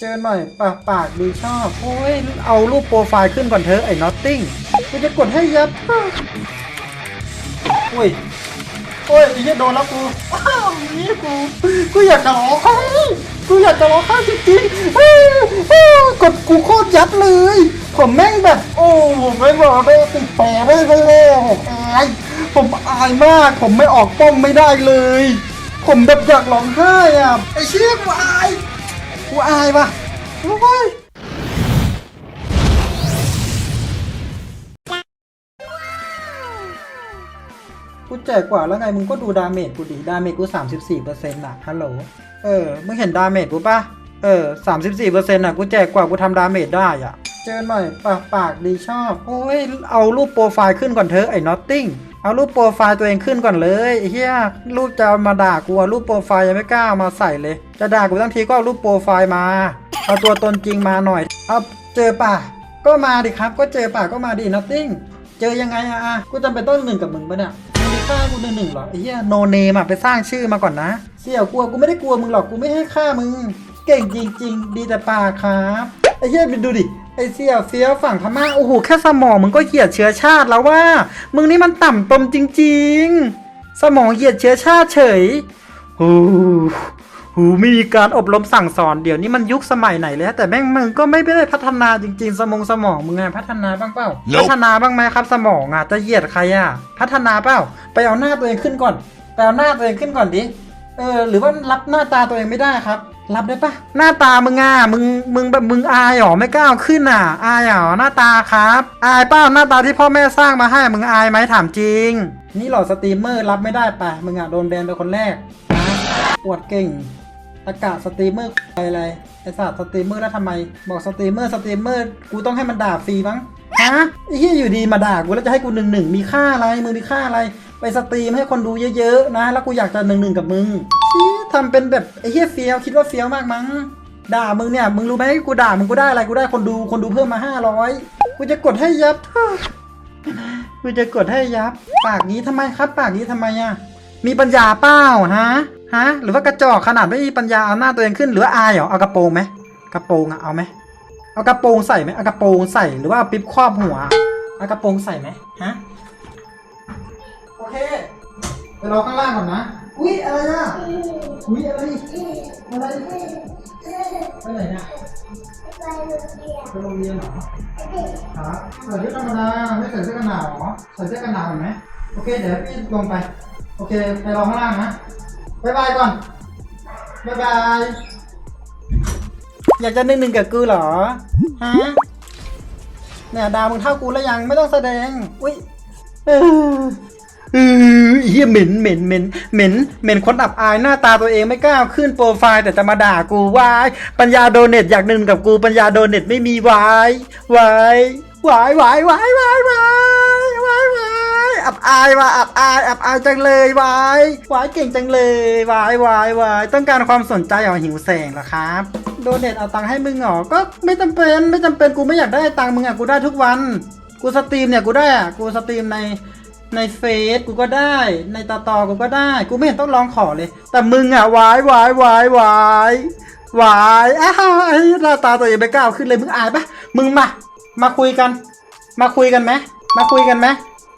เจอหน่อยปากปากดีชอบ โอ้ย เอารูปโปรไฟล์ขึ้นก่อนเถอะไอ้นอตติ้งกูจะกดให้ยับอุ้ยโอ้ยไอ้เหี้ยโดนแล้วกูอ้าวนี่กู กูอยากจะร้องไห้กูอยากจะร้องไห้จริงๆกดกูโคตรยับเลย ผมแม่งแบบ โอ้ผมไม่บอกได้ติดแผลไม่ไปเลยผมอาย ผมอายมาก ผมไม่ออกป้อมไม่ได้เลย ผมแบบอยากร้องไห้อะ ไอ้เชี่ยกูอาย กูอายปะโอ้ยกูแจกกว่าแล้วไงมึงก็ดูดาเมจกูดิดาเมจกู 34%น่ะฮัลโหลเออมึงเห็นดาเมจกูปะเออ34%น่ะกูแจกกว่ากูทำดาเมจได้อะเจอหน่อยปากปากดีชอบ โอ้ยเอารูปโปรไฟล์ขึ้นก่อนเถอะไอ้นอตติ้ง เอารูปโปรไฟล์ตัวเองขึ้นก่อนเลยเหี้ยรูปจะมาด่ากูอะรูปโปรไฟล์ยังไม่กล้ามาใส่เลย จะด่ากูทั้งทีก็เอารูปโปรไฟล์มา เอาตัวตนจริงมาหน่อย เอาเจอป่ะ ก็มาดิครับ ก็เจอป่ะก็มาดินอตติ้งเจอยังไงอะอะกูจำเป็นต้องหนึ่งกับมึงปะเนี่ยมึงไปฆ่ากูหนึ่งหนึ่งเหรอไอ้เหี้ยโนเนมอะไปสร้างชื่อมาก่อนนะ เสี่ยวกลัวกูไม่ได้กลัวมึงหรอกกูไม่ให้ฆ่ามึง เก่งจริง ๆ ดีแต่ปากครับไอ้เหี้ยไปดูดิ ไอ้เสี่ยวเฟี้ยวฝั่งพม่าโอ้โหแค่สมองมึงก็เหยียดเชื้อชาติแล้วว่า มึงนี่มันต่ำตมจริง ๆ สมองเหยียดเชื้อชาติเฉยโอ้หูไม่มีการอบรมสั่งสอนเดี๋ยวนี้มันยุคสมัยไหนแล้ว แต่แม่งมึงก็ไม่ได้พัฒนาจริง ๆ สมองสมองมึงไงพัฒนาบ้างเปล่า Nope พัฒนาบ้างไหมครับ สมองอะจะเหยียดใครอะ พัฒนาเปล่า ไปเอาหน้าตัวเองขึ้นก่อนไปเอาหน้าตัวเองขึ้นก่อนดิ เออหรือว่ารับหน้าตาตัวเองไม่ได้ครับ รับได้ปะหน้าตามึงอะมึงมึงแบบมึงอายหรอไม่กล้าขึ้นอะ อายหรอหน้าตาครับ อายเป้าหน้าตาที่พ่อแม่สร้างมาให้มึงอายไหมถามจริง นี่หรอสตรีมเมอร์รับไม่ได้ปะมึงอะโดนแบนเป็นคนแรกนะปวดเก่งอากาศสตรีมเมอร์ไปอะไรไอสัตว์สตรีมเมอร์แล้วทำไม บอกสตรีมเมอร์สตรีมเมอร์กูต้องให้มันด่าฟรีมั้งฮะไอ้เหี้ยอยู่ดีมาด่ากูแล้วจะให้กูหนึ่งหนึ่งมีค่าอะไรมึงมีค่าอะไร ไปสตรีมให้คนดูเยอะๆนะ แล้วกูอยากจะหนึ่งหนึ่งกับมึง ทำเป็นแบบไอ้เหี้ยเฟี้ยวคิดว่าเฟี้ยวมากมั้ง ด่ามึงเนี่ยมึงรู้ไหมกูด่ามึงกูได้อะไรกูได้คนดูคนดูเพิ่มมาห้าร้อยกูจะกดให้ยับกูจะกดให้ยับ ปากนี้ทำไมครับ ปากนี้ทำไมอะมีปัญญาเปล่าฮะฮะ หรือว่ากระจอกขนาดไม่มีปัญญาเอาหน้าตัวเองขึ้นหรืออายเหรอเอากระโปรงไหมกระโปรงอะเอาไหมเอากระโปรงใส่ไหมเอากระโปรงใส่หรือว่าปิ๊บครอบหัวเอากระโปรงใส่ไหมฮะโอเคไปรอข้างล่างก่อนนะ อุ๊ยอะไรอะอุ๊ยอะไรอะไรไปไหนเนี่ยไปโรงเรียนเหรอครับใส่เสื้อธรรมดาไม่ใส่เสื้อกันหนาวเหรอใส่เสื้อกันหนาวเห็นไหมโอเคเดี๋ยวพี่ลงไป โอเคไปรอข้างล่างนะบ๊ายบายก่อนบ๊ายบายอยากจะหนึ่งหนึ่งกับกูเหรอฮะเนี่ยดาวมึงเท่ากูแล้วยังไม่ต้องแสดงอุ้ยเออ เออเฮียเหม็นเหม็นเหม็นเหม็นเหม็นคนอับอายหน้าตาตัวเองไม่กล้าขึ้นโปรไฟล์แต่จะมาด่ากูวายปัญญาโดเน็ตอยากหนึ่งกับกูปัญญาโดเน็ตไม่มีวายวายวายวายวายวายวายวายวายอับอายว่ะอับอายอับอายจังเลยวายวายเก่งจังเลยวายวายวายต้องการความสนใจเหรอหิวแสงเหรอครับโดเน็ตเอาตังค์ให้มึงเหรอก็ไม่จำเป็นไม่จำเป็นกูไม่อยากได้ตังค์มึงอะกูได้ทุกวันกูสตรีมเนี่ยกูได้อะกูสตรีมใน ในเฟซกูก็ได้ ในตอตอกูก็ได้ กูไม่เห็นต้องร้องขอเลย แต่มึงอะวายวายวายวายวายอ้าวไหน้าตาตัวเองไปก้าวขึ้นเลยมึงอายปะมึงมา มาคุยกัน มาคุยกันไหมมาคุยกันไหม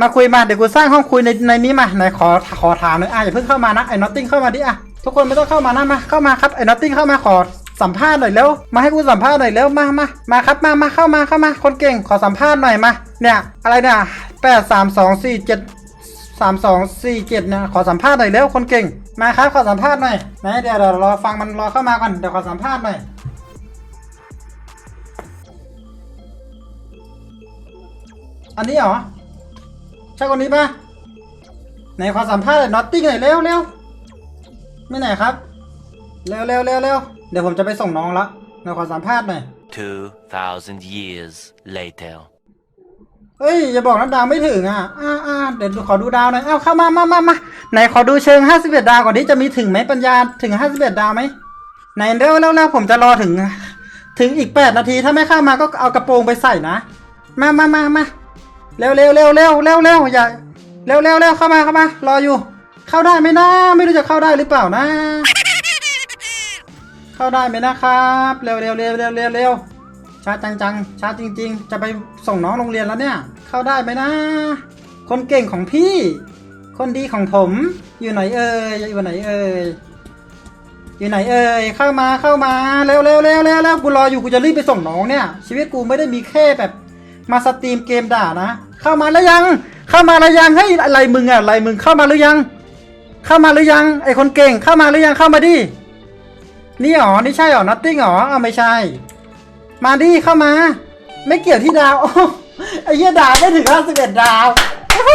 มาคุยมาเดี๋ยวกูสร้างห้องคุยในในนี้มาไหนขอขอถามหน่อยอะอย่าเพิ่งเข้ามานะไอ้นอตติ้งเข้ามาดิอะทุกคนไม่ต้องเข้ามานะมาเข้ามาครับไอ้นอตติ้งเข้ามาขอสัมภาษณ์หน่อยแล้ว มาให้กูสัมภาษณ์หน่อยแล้วมามามาครับมามาเข้ามาเข้ามา คนเก่งขอสัมภาษณ์หน่อยมา เนี่ย อะไรเนี่ย แปดสามสองสี่เจ็ดสามสองสี่เจ็ดนี่ยขอสัมภาษณ์หน่อยแล้วคนเก่งมาครับขอสัมภาษณ์หน่อยไหนเดี๋ยวเดี๋ยวรอฟังมันรอเข้ามาก่อนเดี๋ยวขอสัมภาษณ์หน่อยอันนี้เหรอใช่คนนี้ปะไหนขอสัมภาษณ์น็อตติ้งหน่อยเร็วเร็วไม่ไหนครับเร็วเร็วเร็วเร็วเดี๋ยวผมจะไปส่งน้องละเดี๋ยวขอสัมภาษณ์หน่อย2,000 years later. เฮ้ยอย่าบอกนะดาวไม่ถึงอะอ่าอ่าเดี๋ยวขอดูดาวหน่อยเอ้าเข้ามามามามาไหนขอดูเชิง51ดดาวก่อนที่จะมีถึงไหมปัญญาถึง51ดดาวไหมไหนเร็วเร็วเร็วผมจะรอถึง ถึงอีก8นาทีถ้าไม่เข้ามาก็เอากระโปรงไปใส่นะมามามามาเร็วเร็วเร็วเร็วเร็วเร็วอย่าเร็วเร็วเร็วเข้ามาเข้ามารออยู่ เข้าได้ไหมนะไม่รู้จะเข้าได้หรือเปล่านะ เข้าเข้าได้ไหมนะครับ เร็วเร็วเร็วเร็วเร็วเร็ว ช้าจังจังช้าจริง ๆ จะไปส่งน้องโรงเรียนแล้วเนี่ย เข้าได้ไหมนะ คนเก่งของพี่ คนดีของผม อยู่ไหนเอ่ยอยู่ไหนเอ่ยอยู่ไหนเอ่ยเข้ามาเข้ามาเร็วเร็วเร็วเร็วเร็วกูรออยู่กูจะรีบไปส่งน้องเนี่ย ชีวิตกูไม่ได้มีแค่แบบ มาสตรีมเกมด่านะ เข้ามาแล้วยัง เข้ามาแล้วยังเฮ้อะไรมึงอะอะไรมึงเข้ามาหรือยัง เข้ามาหรือยังไอคนเก่งเข้ามาหรือยังเข้ามาดินี่หรอนี่ใช่หรอนัตติ้งหรออ้าไม่ใช่ มาดิเข้ามา ไม่เกี่ยวที่ดาวโอ้ไอ้เหี้ยดาวไม่ถึง51ดาวโอ้โห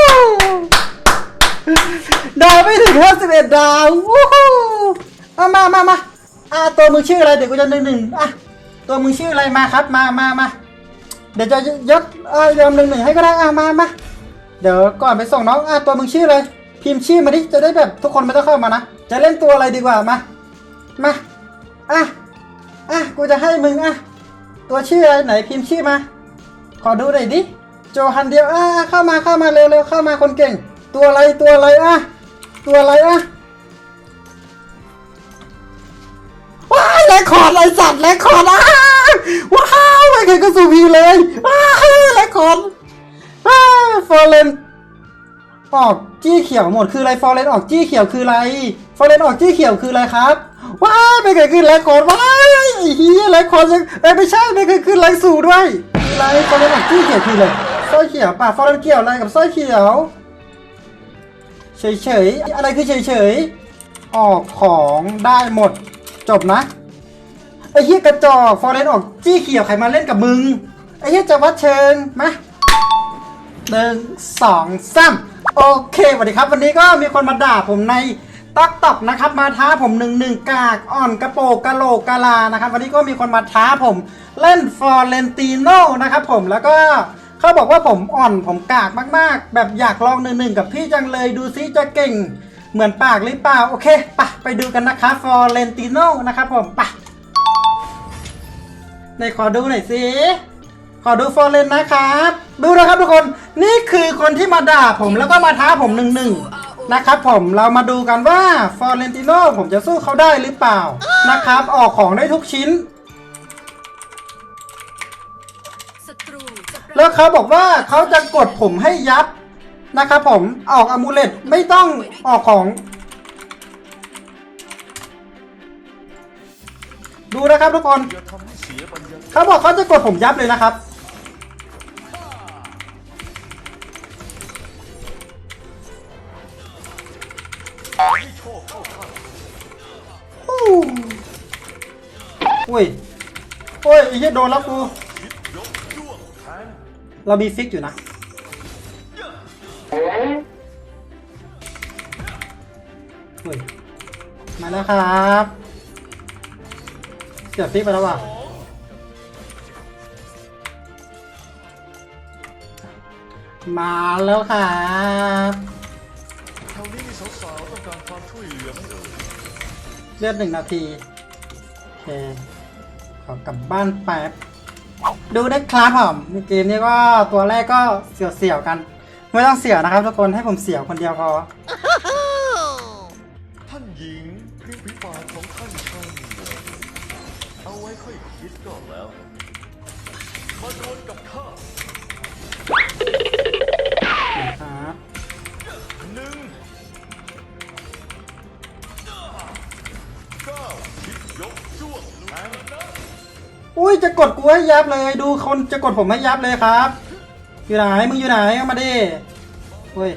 ดาวไม่ถึง51ดาววู้ฮู้เอามามามาอ่าตัวมึงชื่ออะไรเดี๋ยวกูจะหนึ่งหนึ่งอะตัวมึงชื่ออะไรมาครับ มามามาเดี๋ยวจะยศเอ่อยอมหนึ่งหนึ่งให้ก็ได้อะมามาเดี๋ยวก่อนไปส่งน้องอะตัวมึงชื่ออะไรพิมพ์ชื่อมาดิจะได้แบบทุกคนไม่ต้องเข้ามานะจะเล่นตัวอะไรดีกว่ามามาอะอะกูจะให้มึงอะ ตัวชื่ออะไรไหนพิมพ์ชื่อมา ขอดูหน่อยดิ โจฮันเดียวอะเข้ามาเข้ามาเร็วเร็วเข้ามาคนเก่ง ตัวอะไรตัวอะไรอะ ตัวอะไรอะว้ายแลคคอร์ดไรสัตว์แลคคอร์ดอะว้าวไม่เคยก็สูพีเลยว้าวแลคคอร์ดว้าฟอร์เรนออกจี้เขียวหมดคืออะไรฟอร์เรนออกจี้เขียวคืออะไรฟอร์เรนออกจี้เขียวคืออะไรครับ ว้าไม่เคยขึ้นแลคคอร์ดว้ายไอ้เหี้ยแลคคอร์ดยังเอ้ยไม่ใช่ไม่เคยขึ้นแรงสูด้วยไรฟอร์เรนออกจี้เขียวคืออะไรสร้อยเขียวป่ะฟอร์เรนเกี่ยวอะไรกับสร้อยเขียว เฉยๆอะไรคือเฉยๆออกของได้หมด จบนะไอ้เหี้ยกระจอกฟอร์เรนออกจี้เขียวใครมาเล่นกับมึงไอ้เหี้ยจะวัดเชิงมาหนึ่งสองสามโอเคสวัสดีครับ วันนี้ก็มีคนมาด่าผมใน ต๊อกตอกนะครับมาท้าผมหนึ่งหนึ่งกากอ่อนกระโปกกะโหลกกะลานะครับ วันนี้ก็มีคนมาท้าผมเล่นฟอร์เรนติโนนะครับผมแล้วก็เขาบอกว่าผมอ่อนผมกากมากๆ แบบอยากลองหนึ่งหนึ่งกับพี่จังเลยดูซิจะเก่ง เหมือนปากหรือเปล่า โอเคปะไปดูกันนะคะฟอร์เรนติโนนะครับผมปะในขอดูหน่อยสิขอดูฟอร์เรนนะครับ ดูนะครับทุกคนนี่คือคนที่มาด่าผมแล้วก็มาท้าผมหนึ่งหนึ่ง นะครับผมเรามาดูกันว่าฟอร์เรนติโนผมจะสู้เขาได้หรือเปล่านะครับ ออกของได้ทุกชิ้นศัตรูจะปรแล้วเขาบอกว่าเขาจะกดผมให้ยับนะครับผมออกอามูเลตไม่ต้องออกของ ดูนะครับทุกคนเขาบอกเขาจะกดผมยับเลยนะครับ อุ้ยโอ้ยไอ้เหี้ยโดนแล้วกู เรามีฟิกอยู่นะ อุ้ย มาแล้วครับ เสียฟิกไปแล้วว่ะมาแล้วครับแถวนี้มีสาวๆต้องการความช่วยเหลือไหมเอ่ยเลือดหนึ่งนาที โอเค ขอกลับบ้านแป๊บดูได้ครับผมเกมนี้ก็ตัวแรกก็เสี่ยวๆกัน ไม่ต้องเสี่ยวนะครับทุกคนให้ผมเสี่ยวคนเดียวพอท่านหญิงริมฝีปาของท่านช่างเหนื่อยเอาไว้ค่อยคิดก่อนแล้ว มาดวลกับข้า อุ้ยจะกดกูให้ยับเลย ดูคนจะกดผมให้ยับเลยครับ อยู่ไหนมึงอยู่ไหนเอามาดิเฮ้ย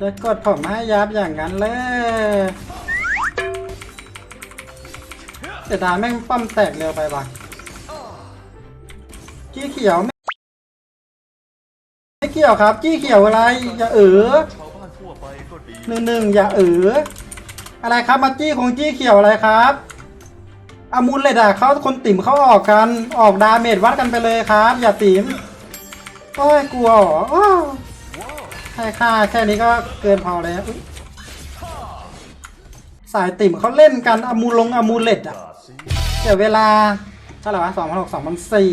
จะกดผมให้ยับอย่างนั้นเลยเสียดาแม่งป้มแตกเร็วไปว่ะจี้เขียวไม่เกี่ยวครับจี้เขียวอะไร อย่าเออหนึ่งหนึ่งอย่าเออ อะไรครับมาจี้ของจี้เขียวอะไรครับอามูลเลยด่ะเขาคนติ่มเขาออกกันออกดาเมจวัดกันไปเลยครับ อย่าติ่มโอ้ยกลัวอ้าวว้าวให้ค่าแค่นี้ก็เกินพอแล้วสายติ่มเขาเล่นกันอามูลงอามูลเลตอะกาสิเดี๋ยวเวลาเท่าไหร่วะสองพันหกสองพันสี่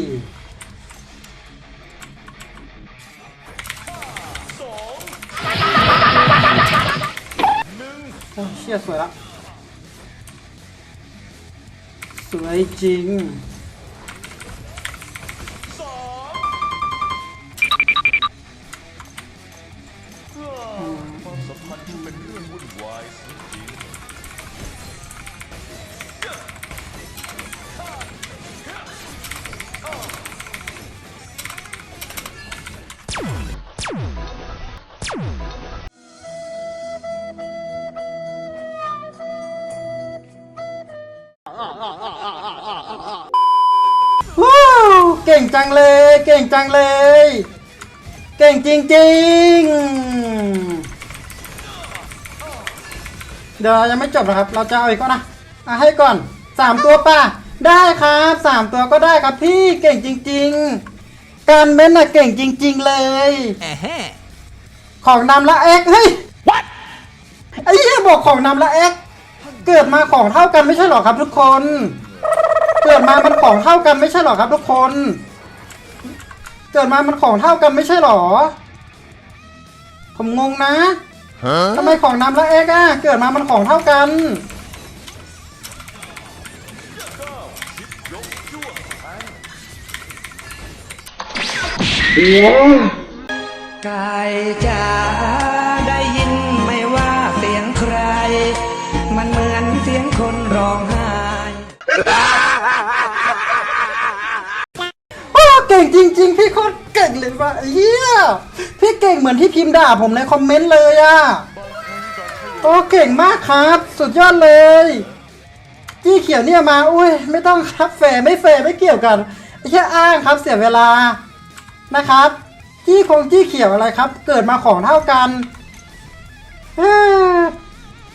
ชี่สวยละ สวยจริง ก่งจังเลย เก่งจังเลย เก่งจริงๆ เดี๋ยวยังไม่จบนะครับ เราจะเอาอีกก็นะอะให้ก่อนสามตัวป่ะ ได้ครับสามตัวก็ได้ครับพี่เก่งจริง ๆ การเม้นน่ะเก่งจริง ๆ เลย ของนำละเอ็กเฮ้ย What ไอ้เหี้ยบอกของนำละเอ็กเกิดมาของเท่ากันไม่ใช่หรอครับทุกคน เกิดมามันของเท่ากันไม่ใช่หรอครับ ทุกคน เกิดมามันของเท่ากันไม่ใช่หรอ ผมงงนะทำไมของนำละเอ็กอะเกิดมามันของเท่ากันกายจ๋า ก่งจริง ๆ พี่โคตรเก่งเลยว่ะเฮียพี่เก่งเหมือนที่พิมพ์ด่าผมในคอมเมนต์เลยอะโอ้เก่งมากครับ สุดยอดเลยจี้เขียวเนี่ยมาอุ้ยไม่ต้องครับแฝไม่แฝไม่เกี่ยวกันแค่อ้างครับเสียเวลานะครับ จี้คงจี้เขียวอะไรครับ เกิดมาของเท่ากันอ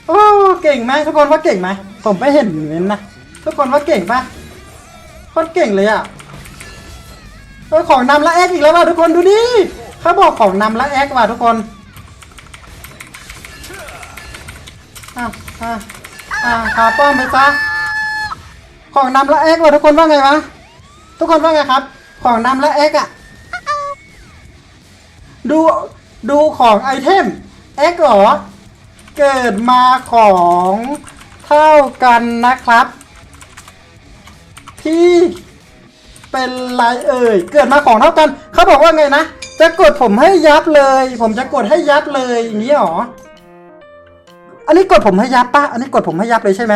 โอ้เก่งไหมทุกคนว่าเก่งไหมผมไม่เห็นเหมือนนะทุกคนว่าเก่งปะคตรเก่งเลยอะ เออของนำละแอกอีกแล้วว่ะทุกคนดูดิเขาบอกของนำละแอกว่ะทุกคนอะอะอะขาป้อมไปซะของนำละแอกว่ะทุกคนว่าไงวะทุกคนว่าไงครับ ของนำละแอกอะดูดูของไอเทมแอกหรอเกิดมาของเท่ากันนะครับพี่ เป็นไรเอ่ย เกิดมาของเท่ากัน เขาบอกว่าไงนะ จะกดผมให้ยับเลย ผมจะกดให้ยับเลยอย่างนี้หรอ อันนี้กดผมให้ยับปะอันนี้กดผมให้ยับเลยใช่ไหม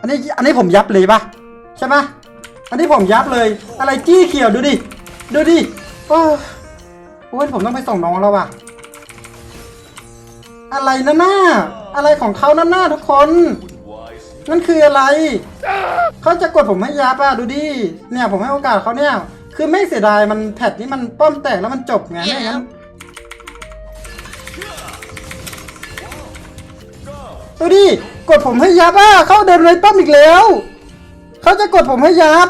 อันนี้อันนี้ผมยับเลยปะใช่ปะอันนี้ผมยับเลย อะไรจี้เขียวดูดิ ดูดิ โอ้โอ้ยผมต้องไปส่งน้องแล้วว่ะ อะไรนะหน้า อะไรของเขานั่นหน้าทุกคน ๆวายสินั่นคืออะไร เขาจะกดผมให้ยับอะดูดิ เนี่ยผมให้โอกาสเขาเนี่ย คือไม่เสียดายมันแพทนี้มันป้อมแตกแล้วมันจบไงไม่งั้นดูดิ กดผมให้ยับอะเขาเดินเลยป้อมอีกแล้ว เขาจะกดผมให้ยับ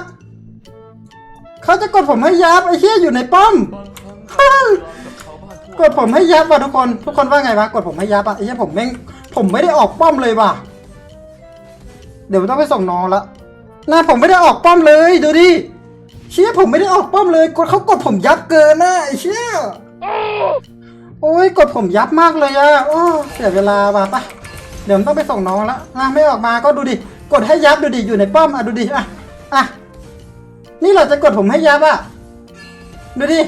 เขาจะกดผมให้ยับไอ้เหี้ยอยู่ในป้อมบางครั้งกับชาวบ้านทั่วกดผมให้ยับว่ะทุกคน ทุกคนว่าไงวะ กดผมให้ยับอะไอ้เหี้ยผมแม่งผมไม่ได้ออกป้อมเลยว่ะ เดี๋ยวต้องไปส่งน้องละหน้าผมไม่ได้ออกป้อมเลยดูดิเชี่ยผมไม่ได้ออกป้อมเลยกดเขากดผมยับเกินนะไอ้เชี่ยโอ้ยกดผมยับมากเลยอะโอ้เสียเวลาว่ะปะเดี๋ยวต้องไปส่งน้องละนะไม่ออกมาก็ดูดิกดให้ยับดูดิอยู่ในป้อมอะดูดิอะอะนี่เราจะกดผมให้ยับอะดูดิ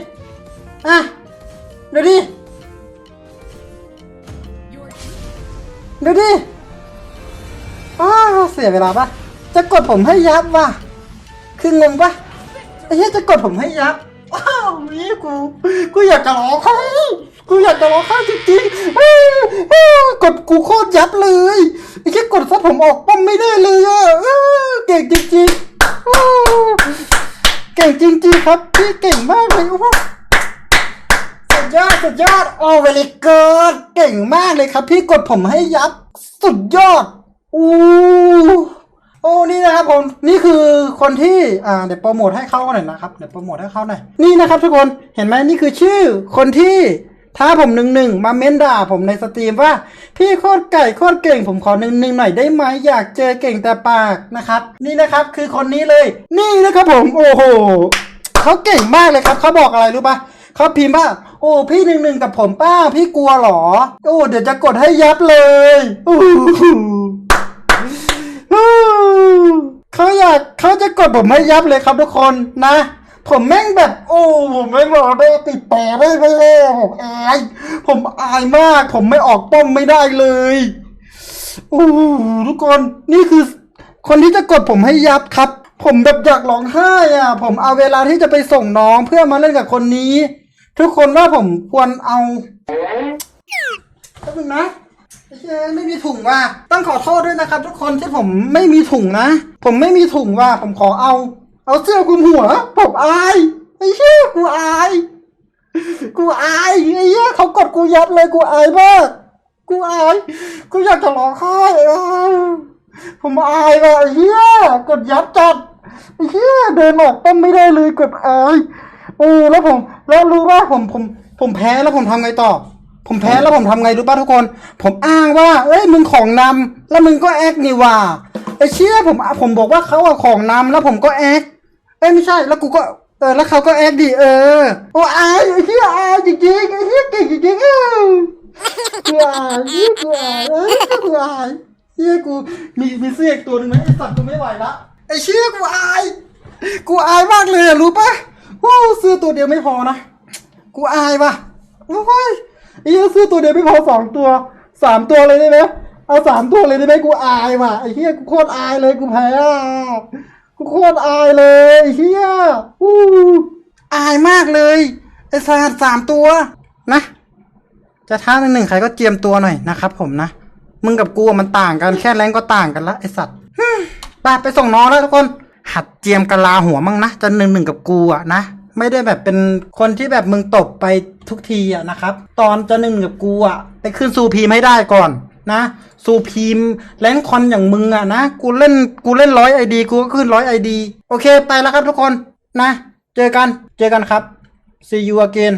อะดูดิดูดิ อ้าวเสียเวลาปะจะกดผมให้ยับว่ะคืองงปะไอ้เหี้ยจะกดผมให้ยับว้าวนี่กู กูอยากจะร้องไห้กูอยากจะร้องไห้จริงๆกดกูโคตรยับเลยไอ้เหี้ยกดซะผมออกป้อมไม่ได้เลยอะเก่งจริงๆเก่งจริงๆครับพี่เก่งมากเลยโอ้โหสุดยอดสุดยอดโอเวลิเกิดเก่งมากเลยครับ พี่กดผมให้ยับ สุดยอด อู้โอ้นี่นะครับผมนี่คือคนที่อ่าเดี๋ยวโปรโมทให้เขาหน่อยนะครับเดี๋ยวโปรโมทให้เขาหน่อยนี่นะครับทุกคนเห็นไหมนี่คือชื่อคนที่ถ้าผมหนึ่งหนึ่งมาเม้นด่าผมในสตรีมว่า พี่โคตรไก่โคตรเก่งผมขอหนึ่งหนึ่งหน่อยได้ไหมอยากเจอเก่งแต่ปากนะครับ นี่นะครับคือคนนี้เลย นี่นะครับผมโอ้โหเขาเก่งมากเลยครับเขาบอกอะไรรู้ปะเขาพิมพ์ว่าโอ้พี่หนึ่งหนึ่งกับผมป้าพี่กลัวหรอ โอ้เดี๋ยวจะกดให้ยับเลยอู้หูอู้ เขาอยากเขาจะกดผมไม่ยับเลยครับทุกคนนะ ผมแม่งแบบโอ้ผมแม่งรอได้ติดต่อได้ไปเลยผมอาย ผมอายมาก ผมไม่ออกป้อมไม่ได้เลยโอ้ทุกคนนี่คือ คนที่จะกดผมให้ยับครับ ผมแบบอยากร้องไห้อะ ผมเอาเวลาที่จะไปส่งน้องเพื่อมาเล่นกับคนนี้ ทุกคนว่าผมควรเอาแป๊บนึงนะ เหี้ยไม่มีถุงว่ะต้องขอโทษด้วยนะครับ ทุกคนที่ผมไม่มีถุงนะ ผมไม่มีถุงว่ะผมขอเอา เอาเสื้อคลุมหัว ผมอายไอ้เหี้ยกูอาย กูอายไอ้เหี้ยเขากดกูยัดเลยกูอายมากกูอาย กูอยากจะร้องไห้อะผมอายว่ะไอ้เหี้ยกดยัดจัดไอ้เหี้ยเดินออกต้นไม่ได้เลยกดอายโอ้แล้วผม แล้วรู้ว่าผมผม ผมแพ้แล้วผมทำไงต่อ ผมแพ้แล้วผมทำไงรู้ป่ะทุกคน ผมอ้างว่า เอ้ยมึงของนำแล้วมึงก็แอคนี่ว่าไอ้เชี่ยผมผมบอกว่าเขาอะของนำแล้วผมก็แอคเอ้ยไม่ใช่แล้วกูก็เออแล้วเขาก็แอคดิเออโอ้อายไอ้เหี้ยอายจริงๆไอ้เหี้ยเก่งจริงๆเออกูอายเฮียกูอายเอ้ยกูอายเฮียกูมีมีเสื้ออีกตัวหนึ่งไหมไอสัตว์กูไม่ไหวละไอเชี่ยกูอายกูอายมากเลยรู้ป่ะโอ้เสื้อตัวเดียวไม่พอนะกูอายปะโอ้ย ไอ้เหี้ยเสื้อตัวเดียวไม่พอสองตัวสามตัวเลยได้ไหมเอาสามตัวเลยได้ไหมกูอายว่ะไอ้เหี้ยกูโคตรอายเลยกูแพ้อะกูโคตรอายเลยไอ้เหี้ยอู้อายมากเลยไอ้สัตว์สามตัวนะ จะท้าหนึ่งหนึ่งใครก็เจียมตัวหน่อยนะครับผมนะมึงกับกูมันต่างกันแค่แรงก็ต่างกันละไอสัตว์ไปไปส่งน้องแล้วทุกคน หัดเจียมกะลาหัวมั่งนะจะหนึ่งหนึ่งกับกูอะนะ ไม่ได้แบบเป็นคนที่แบบมึงตบไปทุกทีอะนะครับ ตอนจะหนึ่งกับกูอะไปขึ้นซูพีมให้ได้ก่อนนะซูพีมแลนคอนอย่างมึงอะนะกูเล่นกูเล่นร้อยไอดีกูก็ขึ้นร้อยไอดีโอเคไปแล้วครับทุกคนนะ เจอกันเจอกันครับ see you again